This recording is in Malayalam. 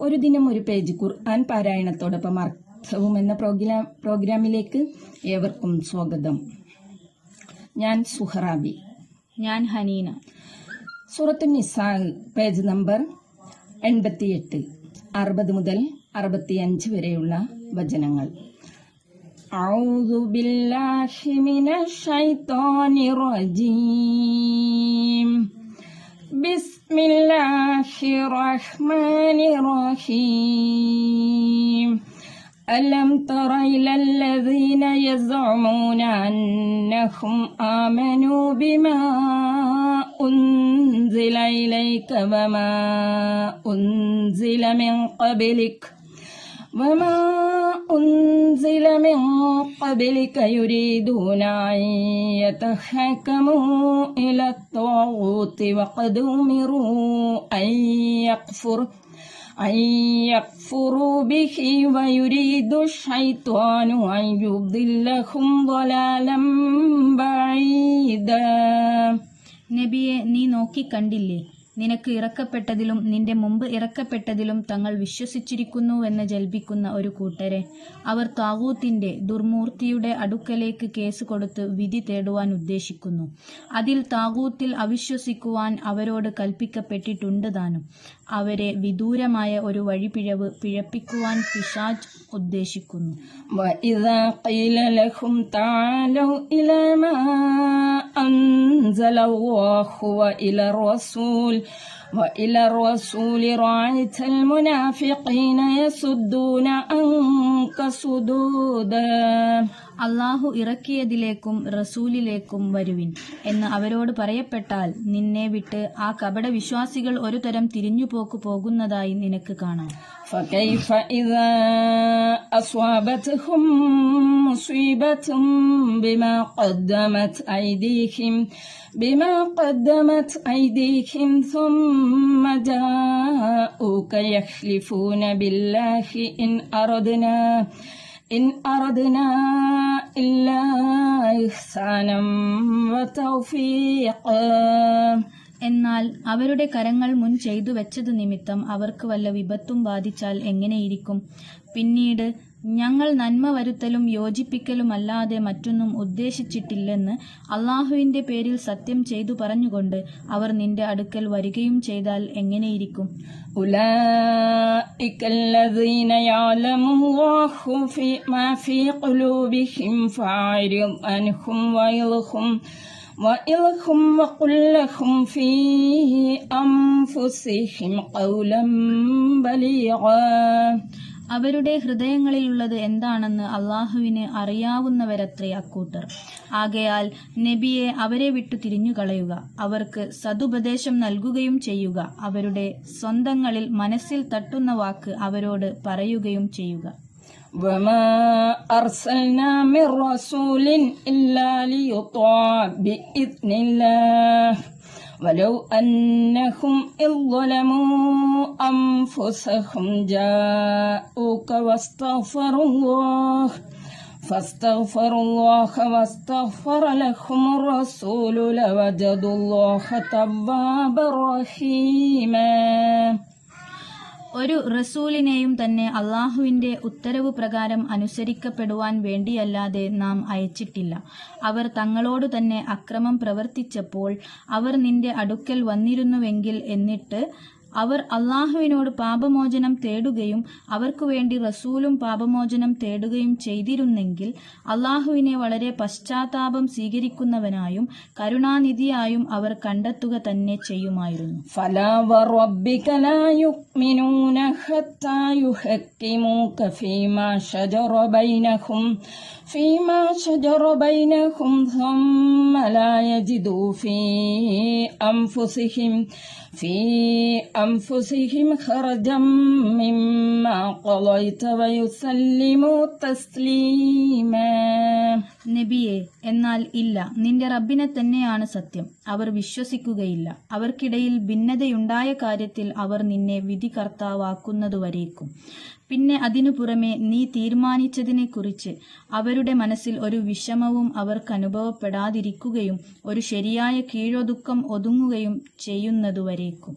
ഒരു ദിനം ഒരു പേജ് ഖുർആൻ പാരായണത്തോടൊപ്പം അർത്ഥവും എന്ന പ്രോഗ്രാം പ്രോഗ്രാമിലേക്ക് ഏവർക്കും സ്വാഗതം ഞാൻ സുഹറാബി ഞാൻ ഹനീന സൂറത്തു നിസാ പേജ് നമ്പർ എൺപത്തിയെട്ട് അറുപത് മുതൽ അറുപത്തിയഞ്ച് വരെയുള്ള വചനങ്ങൾ أعوذ بالله من الشيطان الرجيم بسم الله الرحمن الرحيم. ألم تر إلى الذين يزعمون أنهم آمنوا بما أنزل إليك وما أنزل من قبلك وما أنزل من قبلك يريدون أن يتحكموا إلى الطاغوت وقد أمروا أن يكفروا أن يكفروا به ويريد الشيطان أن يضلهم ضلالا بعيدا നബിയെ നീ നോക്കിക്കണ്ടില്ലേ നിനക്ക് ഇറക്കപ്പെട്ടതിലും നിന്റെ മുമ്പ് ഇറക്കപ്പെട്ടതിലും തങ്ങൾ വിശ്വസിച്ചിരിക്കുന്നുവെന്ന് ജൽപ്പിക്കുന്ന ഒരു കൂട്ടരെ. അവർ താവൂത്തിന്റെ ദുർമൂർത്തിയുടെ അടുക്കലേക്ക് കേസ് കൊടുത്ത് വിധി തേടുവാൻ ഉദ്ദേശിക്കുന്നു. അതിൽ താകൂത്തിൽ അവിശ്വസിക്കുവാൻ അവരോട് കൽപ്പിക്കപ്പെട്ടിട്ടുണ്ട് താനും. അവരെ വിദൂരമായ ഒരു വഴിപിഴവ് പിഴപ്പിക്കുവാൻ പിശാജ് ഉദ്ദേശിക്കുന്നു. أنزل الله وإلى الرسول وإلى الرسول رأيت المنافقين عنك صدودا അള്ളാഹു ഇറക്കിയതിലേക്കും റസൂലിലേക്കും വരുവിൻ എന്ന് അവരോട് പറയപ്പെട്ടാൽ നിന്നെ വിട്ട് ആ കപട വിശ്വാസികൾ ഒരു തരം തിരിഞ്ഞുപോക്ക് പോകുന്നതായി നിനക്ക് കാണാം فكيف إذا أصابتهم مصيبة بما قدمت أيديهم بما قدمت أيديهم ثم جاءوك يحلفون بالله إن أردنا إن أردنا إلا إحسانا وتوفيقا എന്നാൽ അവരുടെ കരങ്ങൾ മുൻ ചെയ്തു വെച്ചതു നിമിത്തം അവർക്ക് വല്ല വിപത്തും ബാധിച്ചാൽ എങ്ങനെയിരിക്കും പിന്നീട് ഞങ്ങൾ നന്മ വരുത്തലും യോജിപ്പിക്കലുമല്ലാതെ മറ്റൊന്നും ഉദ്ദേശിച്ചിട്ടില്ലെന്ന് അള്ളാഹുവിന്റെ പേരിൽ സത്യം ചെയ്തു പറഞ്ഞുകൊണ്ട് അവർ നിന്റെ അടുക്കൽ വരികയും ചെയ്താൽ എങ്ങനെയിരിക്കും أولئك الذين يعلم الله في ما في قلوبهم فأعرض عنهم وإلهم وإلهم وقل لهم في أنفسهم قولا بليغا അവരുടെ ഹൃദയങ്ങളിലുള്ളത് എന്താണെന്ന് അള്ളാഹുവിന് അറിയാവുന്നവരത്രേ അക്കൂട്ടർ ആകയാൽ നബിയെ അവരെ വിട്ടു തിരിഞ്ഞുകളയുക അവർക്ക് സതുപദേശം നൽകുകയും ചെയ്യുക അവരുടെ സ്വന്തങ്ങളിൽ മനസ്സിൽ തട്ടുന്ന വാക്ക് അവരോട് പറയുകയും ചെയ്യുക وما أرسلنا من رسول إلا ليطاع بإذن الله ولو أنهم إذ ظلموا أنفسهم جاءوك واستغفروا الله فاستغفروا الله واستغفر لهم الرسول لوجدوا الله توابا رحيما. ഒരു റസൂലിനെയും തന്നെ അള്ളാഹുവിന്റെ ഉത്തരവ് പ്രകാരം അനുസരിക്കപ്പെടുവാൻ വേണ്ടിയല്ലാതെ നാം അയച്ചിട്ടില്ല. അവർ തങ്ങളോട് തന്നെ അക്രമം പ്രവർത്തിച്ചപ്പോൾ അവർ നിന്റെ അടുക്കൽ വന്നിരുന്നുവെങ്കിൽ എന്നിട്ട് അവർ അള്ളാഹുവിനോട് പാപമോചനം തേടുകയും അവർക്കു വേണ്ടി റസൂലും പാപമോചനം തേടുകയും ചെയ്തിരുന്നെങ്കിൽ അള്ളാഹുവിനെ വളരെ പശ്ചാത്താപം സ്വീകരിക്കുന്നവനായും കരുണാനിധിയായും അവർ കണ്ടെത്തുക തന്നെ ചെയ്യുമായിരുന്നു فلا وربك لا يؤمنون حتى يحكموك فيما شجر بينهم فيما شجر بينهم ثم لا يجدوا في أنفسهم في أنفسهم خرجا مما قضيت ويسلموا تسليما നബിയെ എന്നാൽ ഇല്ല നിന്റെ റബ്ബിനെ തന്നെയാണ് സത്യം അവർ വിശ്വസിക്കുകയില്ല അവർക്കിടയിൽ ഭിന്നതയുണ്ടായ കാര്യത്തിൽ അവർ നിന്നെ വിധികർത്താവാക്കുന്നതുവരേക്കും പിന്നെ അതിനു പുറമെ നീ തീരുമാനിച്ചതിനെക്കുറിച്ച് അവരുടെ മനസ്സിൽ ഒരു വിഷമവും അവർക്ക് അനുഭവപ്പെടാതിരിക്കുകയും ഒരു ശരിയായ കീഴൊതുക്കം ഒതുങ്ങുകയും ചെയ്യുന്നതുവരേക്കും